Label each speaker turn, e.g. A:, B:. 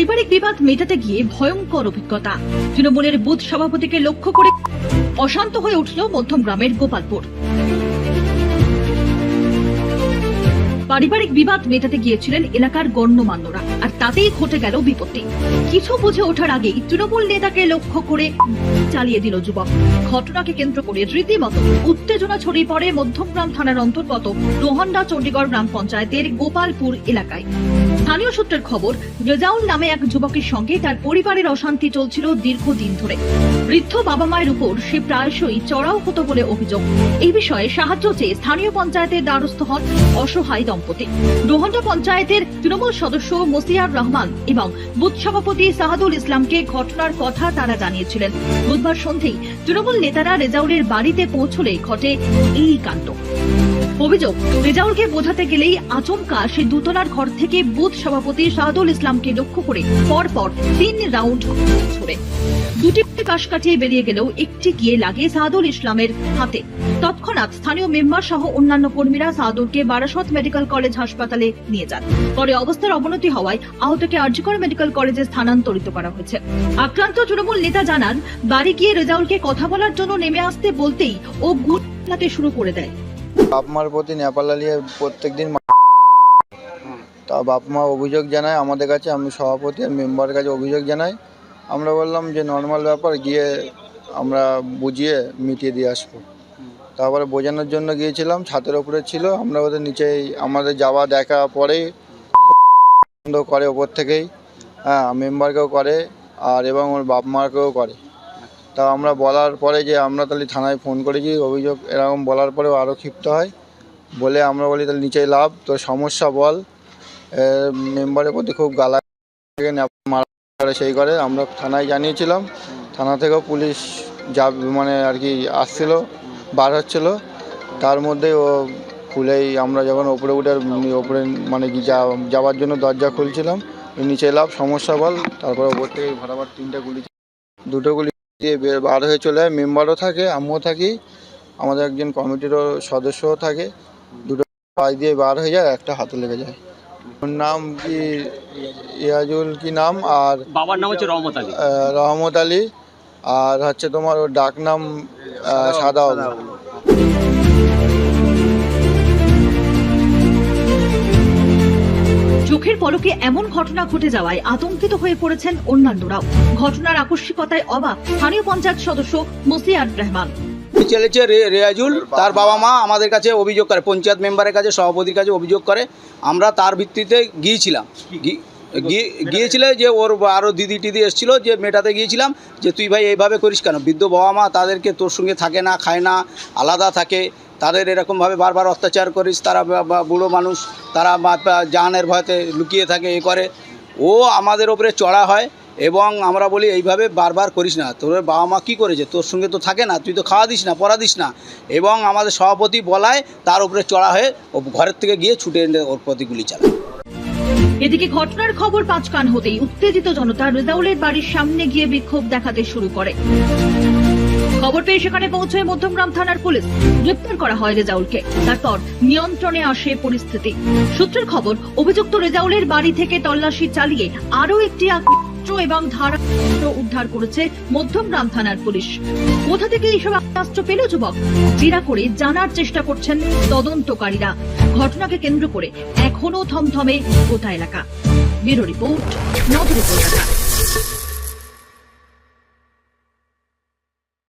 A: পারিবারিক বিবাদ মেটাতে গিয়ে ভয়ঙ্কর অভিজ্ঞতা। তৃণমূলের বুথ সভাপতিকে লক্ষ্য করে অশান্ত হয়ে উঠল মধ্যম গ্রামের গোপালপুর। পারিবারিক বিবাদ মেটাতে গিয়েছিলেন এলাকার গণ্যমান্যরা। আর তাতেই ঘটে গেল বিপত্তি। কিছু বুঝে ওঠার আগেই তৃণমূল নেতাকে লক্ষ্য করে চালিয়ে দিল যুবক। ঘটনাকে কেন্দ্র করে রীতিমতো উত্তেজনা ছড়িয়ে পড়ে মধ্যমগ্রাম থানার অন্তর্গত রোহন্ডা চণ্ডীগড় গ্রাম পঞ্চায়েতের গোপালপুর এলাকায়। স্থানীয় সূত্রের খবর রেজাউল নামে এক যুবকের সঙ্গে তার পরিবারের অশান্তি চলছিল দীর্ঘদিন ধরে। বৃদ্ধ বাবা মায়ের উপর সে প্রায়শই চড়াও হতো বলে অভিযোগ। এই বিষয়ে সাহায্য চেয়ে স্থানীয় পঞ্চায়েতের দ্বারস্থ হন অসহায় দম্পতি। রোহন্ডা পঞ্চায়েতের তৃণমূল সদস্য মসিয়ার রহমান এবং বুথ সভাপতি সাহাদুল ইসলামকে ঘটনার কথা তারা জানিয়েছিলেন। বুধবার সন্ধেই তৃণমূল নেতারা রেজাউলের বাড়িতে পৌঁছলে ঘটে এই কাণ্ড। অভিযোগ, রেজাউলকে বোঝাতে গেলেই আচমকা সে দুতলার ঘর থেকে বুথ সভাপতি শাহাদুল ইসলামকে লক্ষ্য করে পরপর তিন রাউন্ড ছুড়ে। দুটি পাশ কাটিয়ে বেরিয়ে গেলেও একটি গিয়ে লাগে সাহাদুল ইসলামের হাতে। তৎক্ষণাৎ স্থানীয় মেম্বার সহ অন্যান্য কর্মীরা সাহাদুলকে বারাসত মেডিকেল কলেজ হাসপাতালে নিয়ে যান। পরে অবস্থার অবনতি হওয়ায় আহতকে আরজিকর মেডিকেল কলেজে স্থানান্তরিত করা হয়েছে। আক্রান্ত তৃণমূল নেতা জানান, বাড়ি গিয়ে রেজাউলকে কথা বলার জন্য নেমে আসতে বলতেই ও গুট চালাতে শুরু করে দেয়।
B: বাপ মার প্রতি নেপাল আলিয়ে প্রত্যেক দিন তা বাপ মা অভিযোগ জানায়, আমাদের কাছে আমি সভাপতি আর মেম্বারের কাছে অভিযোগ জানাই। আমরা বললাম যে নর্মাল ব্যাপার, গিয়ে আমরা বুঝিয়ে মিটিয়ে দিয়ে আসব। তারপরে বোঝানোর জন্য গিয়েছিলাম ছাতের ওপরে ছিল, আমরা ওদের নিচেই আমাদের যাওয়া দেখা পরেই বন্ধ করে ওপর থেকেই হ্যাঁ মেম্বারকেও করে আর এবং ওর বাপ মাকেও করে। তা আমরা বলার পরে যে আমরা তাহলে থানায় ফোন করেছি অভিযোগ এরকম বলার পরেও আরও ক্ষিপ্ত হয়। বলে আমরা বলি তাহলে নিচেই লাভ, তোর সমস্যা বল। মেম্বারের প্রতি খুব গালা মারা সেই করে। আমরা থানায় জানিয়েছিলাম, থানা থেকেও পুলিশ যা মানে আর কি আসছিল, বার হচ্ছিল। তার মধ্যে ও খুলেই আমরা যখন ওপরে উঠে ওপরে মানে কি যা- যাওয়ার জন্য দরজা খুলছিলাম নিচে এলাম সমস্যা বল তারপরে ওপর থেকে ভরাবার তিনটা গুলি দুটো গুলি দিয়ে বার হয়ে চলে যায় মেম্বারও থাকে আমিও থাকি আমাদের একজন কমিটিরও সদস্যও থাকে দুটো পাশ দিয়ে বার হয়ে যায় একটা হাতে লেগে যায়। ওর নাম কি ইয়াজুল কি নাম আর
C: বাবার নাম হচ্ছে রহমত আলী।
B: রহমত আলী আর হচ্ছে তোমার ওর ডাক নাম সাদা বাবু
A: এমন ঘটনা ঘটে যাওয়ায় আতঙ্কিত হয়ে পড়েছেন অন্যান্যরাও। ঘটনার আকস্মিকতায় অবাক স্থানীয় পঞ্চায়েত সদস্য মসিয়ার রহমান।
D: চলেছে রেয়াজুল? তার বাবা মা আমাদের কাছে অভিযোগ করে, পঞ্চায়েত মেম্বারের কাছে, সভাপতির কাছে অভিযোগ করে। আমরা তার ভিত্তিতে গিয়েছিলাম। গিয়েছিলে যে ওর আরও দিদি টিদি এসেছিল, যে মেটাতে গিয়েছিলাম, যে তুই ভাই এইভাবে করিস কেন? বৃদ্ধ বাবা মা তাদেরকে তোর সঙ্গে থাকে না, খায় না, আলাদা থাকে। তাদের এরকমভাবে বারবার অত্যাচার করিস, তারা বুড়ো মানুষ, তারা জাহানের ভয়তে লুকিয়ে থাকে, এ করে। ও আমাদের ওপরে চড়া হয় এবং আমরা বলি, এইভাবে বারবার করিস না। তোর বাবা মা কী করেছে? তোর সঙ্গে তো থাকে না, তুই তো খাওয়া দিস না, পড়া দিস না। এবং আমাদের সভাপতি বলায় তার উপরে চড়া হয়ে ও ঘরের থেকে গিয়ে ছুটে ওর প্রতি গুলি চালায়।
A: এদিকে ঘটনার খবর পাঁচ কান হতেই উত্তেজিত জনতা রেজাউলের বাড়ির সামনে গিয়ে বিক্ষোভ দেখাতে শুরু করে। খবর পেয়ে সেখানে পৌঁছয় মধ্যমগ্রাম থানার পুলিশ। গ্রেপ্তার করা হয় রেজাউলকে। তারপর নিয়ন্ত্রণে আসে পরিস্থিতি। সূত্রের খবর, অভিযুক্ত রেজাউলের বাড়ি থেকে তল্লাশি চালিয়ে আরও একটি এবং ধারাস্ত্র উদ্ধার করেছে মধ্যমগ্রাম থানার পুলিশ। কোথা থেকে এইসব আগ্নেয়াস্ত্র পেল যুবক? জেরা করে জানার চেষ্টা করছেন তদন্তকারীরা। ঘটনাকে কেন্দ্র করে এখনও থমথমে গোটা এলাকা। ব্যুরো রিপোর্ট নজরে